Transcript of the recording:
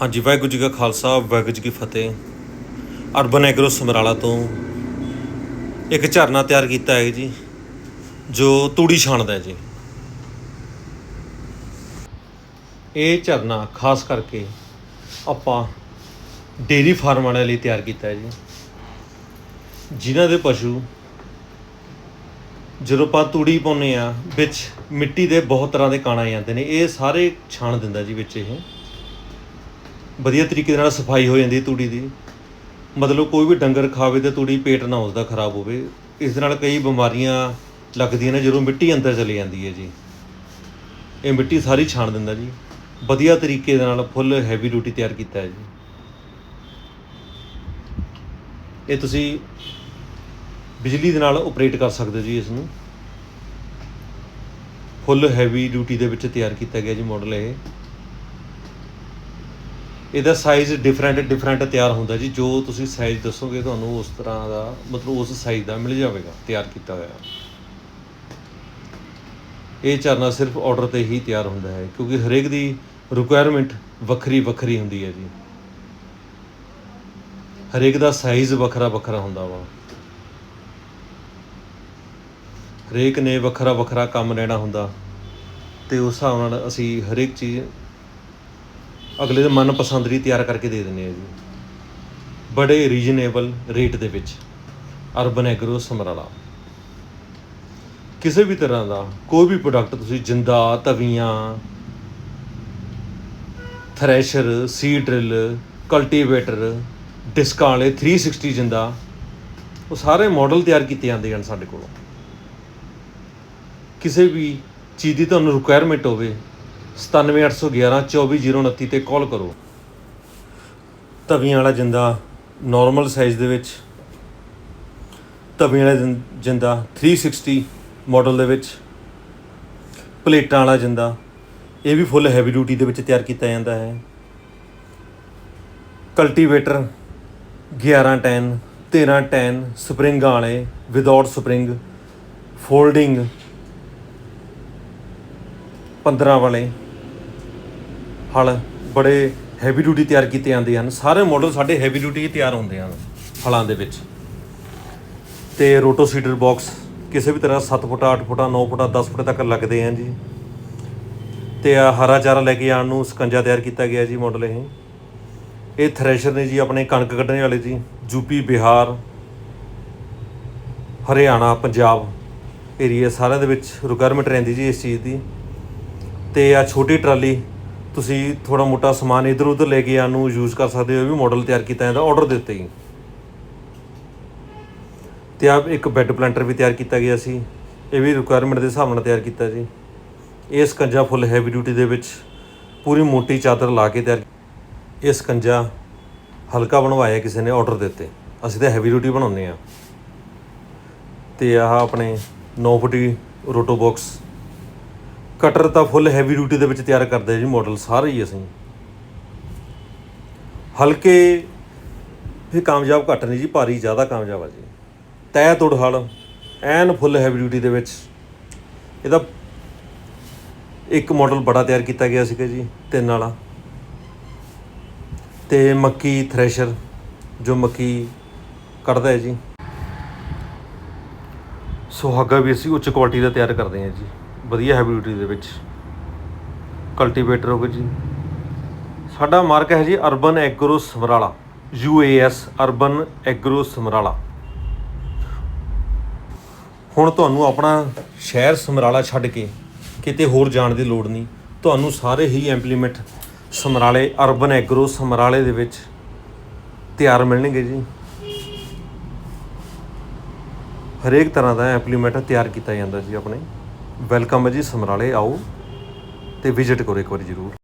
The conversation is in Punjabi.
ਹਾਂਜੀ, ਵਾਹਿਗੁਰੂ ਜੀ ਕਾ ਖਾਲਸਾ, ਵਾਹਿਗੁਰੂ ਜੀ ਕੀ ਫਤਿਹ। ਅਰਬਨ ਐਗਰੋ ਸਮਰਾਲਾ ਤੋਂ ਇੱਕ ਝਰਨਾ ਤਿਆਰ ਕੀਤਾ ਹੈ ਜੀ, ਜੋ ਤੂੜੀ ਛਾਣਦਾ ਹੈ ਜੀ। ਇਹ ਝਰਨਾ ਖਾਸ ਕਰਕੇ ਆਪਾਂ ਡੇਰੀ ਫਾਰਮ ਵਾਲਿਆਂ ਲਈ ਤਿਆਰ ਕੀਤਾ ਹੈ ਜੀ। ਜਿਨ੍ਹਾਂ ਦੇ ਪਸ਼ੂ ਜਦੋਂ ਆਪਾਂ ਤੂੜੀ ਪਾਉਂਦੇ ਆ ਵਿੱਚ ਮਿੱਟੀ ਦੇ ਬਹੁਤ ਤਰ੍ਹਾਂ ਦੇ ਕਾਣਾ ਜਾਂਦੇ ਨੇ, ਇਹ ਸਾਰੇ ਛਾਣ ਦਿੰਦਾ ਜੀ ਵਿੱਚ ਇਹ। ਵਧੀਆ ਤਰੀਕੇ ਦੇ ਨਾਲ ਸਫ਼ਾਈ ਹੋ ਜਾਂਦੀ ਹੈ ਤੂੜੀ ਦੀ। ਮਤਲਬ ਕੋਈ ਵੀ ਡੰਗਰ ਖਾਵੇ ਤੇ ਤੂੜੀ ਪੇਟ ਨਾ ਉਸਦਾ ਖਰਾਬ ਹੋਵੇ। ਇਸ ਦੇ ਨਾਲ ਕਈ ਬਿਮਾਰੀਆਂ ਲੱਗਦੀਆਂ ਨੇ ਜਦੋਂ ਮਿੱਟੀ ਅੰਦਰ ਚਲੀ ਜਾਂਦੀ ਹੈ ਜੀ। ਇਹ ਮਿੱਟੀ ਸਾਰੀ ਛਾਣ ਦਿੰਦਾ ਜੀ। ਵਧੀਆ ਤਰੀਕੇ ਦੇ ਨਾਲ ਫੁੱਲ ਹੈਵੀ ਡਿਊਟੀ ਤਿਆਰ ਕੀਤਾ ਹੈ ਜੀ। ਇਹ ਤੁਸੀਂ ਬਿਜਲੀ ਦੇ ਨਾਲ ਆਪਰੇਟ ਕਰ ਸਕਦੇ ਹੋ ਜੀ ਇਸ ਨੂੰ ਫੁੱਲ ਹੈਵੀ ਡਿਊਟੀ ਦੇ ਵਿੱਚ ਤਿਆਰ ਕੀਤਾ ਗਿਆ ਜੀ ਮਾਡਲ ਇਹ। ਇਹਦਾ ਸਾਈਜ਼ ਡਿਫਰੈਂਟ ਡਿਫਰੈਂਟ ਤਿਆਰ ਹੁੰਦਾ ਜੀ। ਜੋ ਤੁਸੀਂ ਸਾਈਜ਼ ਦੱਸੋਗੇ, ਤੁਹਾਨੂੰ ਉਸ ਤਰ੍ਹਾਂ ਦਾ, ਮਤਲਬ ਉਸ ਸਾਈਜ਼ ਦਾ ਮਿਲ ਜਾਵੇਗਾ, ਤਿਆਰ ਕੀਤਾ ਹੋਇਆ। ਇਹ ਝਰਨਾ ਸਿਰਫ ਆਰਡਰ ਤੇ ਹੀ ਤਿਆਰ ਹੁੰਦਾ ਹੈ, ਕਿਉਂਕਿ ਹਰੇਕ ਦੀ ਰਿਕੁਆਇਰਮੈਂਟ ਵੱਖਰੀ ਵੱਖਰੀ ਹੁੰਦੀ ਹੈ ਜੀ। ਹਰੇਕ ਦਾ ਸਾਈਜ਼ ਵੱਖਰਾ ਵੱਖਰਾ ਹੁੰਦਾ ਵਾ। ਹਰੇਕ ਨੇ ਵੱਖਰਾ ਵੱਖਰਾ ਕੰਮ ਲੈਣਾ ਹੁੰਦਾ, ਤੇ ਉਸ ਹਿਸਾਬ ਨਾਲ ਅਸੀਂ ਹਰੇਕ ਚੀਜ਼ ਅਗਲੇ ਦੇ ਮਨਪਸੰਦ ਦੀ ਤਿਆਰ ਕਰਕੇ ਦੇ ਦਿੰਦੇ ਆ ਜੀ। ਬੜੇ ਰੀਜਨੇਬਲ ਰੇਟ ਦੇ ਵਿੱਚ ਅਰਬਨ ਐਗਰੋ ਸਮਰਾਲਾ। ਕਿਸੇ ਵੀ ਤਰ੍ਹਾਂ ਦਾ ਕੋਈ ਵੀ ਪ੍ਰੋਡਕਟ ਤੁਸੀਂ ਜਿੰਦਾ, ਤਵੀਆਂ ਥ੍ਰੈਸ਼ਰ ਸੀ ਡਰਿਲ ਕਲਟੀਵੇਟਰ ਡਿਸਕਾਂ ਵਾਲੇ 360 ਜਿੰਦਾ, ਉਹ ਸਾਰੇ ਮਾਡਲ ਤਿਆਰ ਕੀਤੇ ਜਾਂਦੇ ਹਨ ਸਾਡੇ ਕੋਲੋਂ। ਕਿਸੇ ਵੀ ਚੀਜ਼ ਦੀ ਤੁਹਾਨੂੰ ਰਿਕੁਆਇਰਮੈਂਟ ਹੋਵੇ 97811 24029 ਤੇ ਕਾਲ ਕਰੋ। ਤਵੀਆਂ ਵਾਲਾ ਜਿੰਦਾ ਨਾਰਮਲ ਸਾਈਜ਼ ਦੇ ਵਿੱਚ ਤਵੀਆਂ ਵਾਲਾ ਜਿੰ- ਜਿੰਦਾ 360 ਮਾਡਲ ਦੇ ਵਿੱਚ, ਪਲੇਟਾਂ ਵਾਲਾ ਜਿੰਦਾ, ਇਹ ਵੀ ਫੁੱਲ ਹੈਵੀ ਡਿਊਟੀ ਦੇ ਵਿੱਚ ਤਿਆਰ ਕੀਤਾ ਜਾਂਦਾ ਹੈ। ਕਲਟੀਵੇਟਰ 11 ਟੈਨ 13 10 ਸਪਰਿੰਗਾਂ ਵਾਲੇ ਵਿਦਆਊਟ ਸਪਰਿੰਗ ਫੋਲਡਿੰਗ 15 ਵਾਲੇ ਹਲ ਬੜੇ ਹੈਵੀ ਡਿਊਟੀ ਤਿਆਰ ਕੀਤੇ ਜਾਂਦੇ ਹਨ। ਸਾਰੇ ਮਾਡਲ ਸਾਡੇ ਹੈਵੀ ਡਿਊਟੀ ਹੀ ਤਿਆਰ ਹੁੰਦੇ ਹਨ ਹਲਾਂ ਦੇ ਵਿੱਚ। ਤੇ ਰੋਟੋ ਸੀਡਰ ਬਾਕਸ ਕਿਸੇ ਵੀ ਤਰ੍ਹਾਂ 7 ਫੁੱਟ 8 ਫੁੱਟ 9 ਫੁੱਟ 10 ਫੁੱਟ ਤੱਕ ਲੱਗਦੇ ਹਨ ਜੀ। ਤੇ ਆ ਹਰਾ ਚਾਰਾ ਲੈ ਕੇ ਜਾਣ ਨੂੰ ਸਕੰਜਾ ਤਿਆਰ ਕੀਤਾ ਗਿਆ ਜੀ ਮਾਡਲ ਇਹ। ਇਹ ਥ੍ਰੈਸ਼ਰ ਨੇ ਜੀ ਆਪਣੇ ਕਣਕ ਕੱਢਣ ਵਾਲੇ ਜੀ ਯੂਪੀ ਬਿਹਾਰ, ਹਰਿਆਣਾ, ਪੰਜਾਬ ਏਰੀਆ ਸਾਰਿਆਂ ਦੇ ਵਿੱਚ ਰਿਕੁਆਇਰਮੈਂਟ ਰਹਿੰਦੀ ਜੀ ਇਸ ਚੀਜ਼ ਦੀ। ਤੇ ਆ ਛੋਟੀ ਟਰਾਲੀ ਤੁਸੀਂ ਥੋੜਾ ਮੋਟਾ ਸਮਾਨ ਇਧਰ ਉਧਰ ਲੈ ਕੇ ਆਉਣ ਨੂੰ ਯੂਜ਼ ਕਰ ਸਕਦੇ ਹੋ, ਇਹ ਵੀ ਮਾਡਲ ਤਿਆਰ ਕੀਤਾ ਜਾਂਦਾ ਆਰਡਰ ਦੇ ਉੱਤੇ ਹੀ। ਤੇ ਆ ਇੱਕ ਬੈੱਡ ਪਲੈਂਟਰ ਵੀ ਤਿਆਰ ਕੀਤਾ ਗਿਆ ਸੀ, ਇਹ ਵੀ ਰਿਕੁਆਇਰਮੈਂਟ ਦੇ ਹਿਸਾਬ ਨਾਲ ਤਿਆਰ ਕੀਤਾ ਜੀ ਇਹ ਸਕੰਜਾ ਫੁੱਲ ਹੈਵੀ ਡਿਊਟੀ ਦੇ ਵਿੱਚ ਪੂਰੀ ਮੋਟੀ ਚਾਦਰ ਲਾ ਕੇ ਤਿਆਰ ਇਹ ਸਕੰਜਾ ਹਲਕਾ ਬਣਵਾਇਆ ਕਿਸੇ ਨੇ ਆਰਡਰ ਦਿੱਤੇ ਅਸੀਂ ਤਾਂ ਹੈਵੀ ਡਿਊਟੀ ਬਣਾਉਂਦੇ ਆ ਤੇ ਆਹ ਆਪਣੇ 9 ਫੁੱਟੀ ਰੋਟੋ ਬਾਕਸ ਕਟਰ ਤਾਂ ਫੁੱਲ ਹੈਵੀ ਡਿਊਟੀ ਦੇ ਵਿੱਚ ਤਿਆਰ ਕਰਦੇ ਜੀ ਮਾਡਲ ਸਾਰੇ ਹੀ ਅਸੀਂ। ਹਲਕੇ ਵੀ ਕਾਮਯਾਬ ਘੱਟ ਨਹੀਂ ਜੀ, ਭਾਰੀ ਜ਼ਿਆਦਾ ਕਾਮਯਾਬ ਆ ਜੀ। ਤੈ ਤੋੜ ਹਲ, ਐਨ ਫੁੱਲ ਹੈਵੀ ਡਿਊਟੀ ਦੇ ਵਿੱਚ। ਇਹਦਾ ਇੱਕ ਮਾਡਲ ਬੜਾ ਤਿਆਰ ਕੀਤਾ ਗਿਆ ਸੀਗਾ ਜੀ, ਤਿੰਨ ਵਾਲਾ। ਤੇ ਮੱਕੀ ਥ੍ਰੈਸ਼ਰ ਜੋ ਮੱਕੀ ਕੱਢਦਾ ਹੈ ਜੀ। ਸੁਹਾਗਾ ਵੀ ਅਸੀਂ ਉੱਚ ਕੁਆਲਿਟੀ ਦਾ ਤਿਆਰ ਕਰਦੇ ਹਾਂ ਜੀ। ਵਧੀਆ ਹੈਵੀ ਦੇ ਵਿੱਚ। ਕਲਟੀਵੇਟਰ ਹੋ ਗਏ ਜੀ। ਸਾਡਾ ਮਾਰਕ ਹੈ ਜੀ urban agro Samrala. UAS urban agro Samrala. ਹੁਣ ਤੁਹਾਨੂੰ ਆਪਣਾ ਸ਼ਹਿਰ ਸਮਰਾਲਾ ਛੱਡ ਕੇ ਕਿਤੇ ਹੋਰ ਜਾਣ ਦੀ ਲੋੜ ਨਹੀਂ। ਤੁਹਾਨੂੰ ਸਾਰੇ ਹੀ ਇੰਪਲੀਮੈਂਟ ਸਮਰਾਲੇ ਅਰਬਨ ਐਗਰੋ ਸਮਰਾਲੇ ਦੇ ਵਿੱਚ ਤਿਆਰ ਮਿਲਣਗੇ ਜੀ। ਹਰੇਕ ਤਰ੍ਹਾਂ ਦਾ ਇੰਪਲੀਮੈਂਟ ਤਿਆਰ ਕੀਤਾ ਜਾਂਦਾ ਜੀ ਆਪਣੇ। ਵੈਲਕਮ ਹੈ ਜੀ ਸਮਰਾਲੇ ਆਓ ਤੇ ਵਿਜ਼ਿਟ ਕਰੋ ਇੱਕ ਵਾਰੀ ਜ਼ਰੂਰ।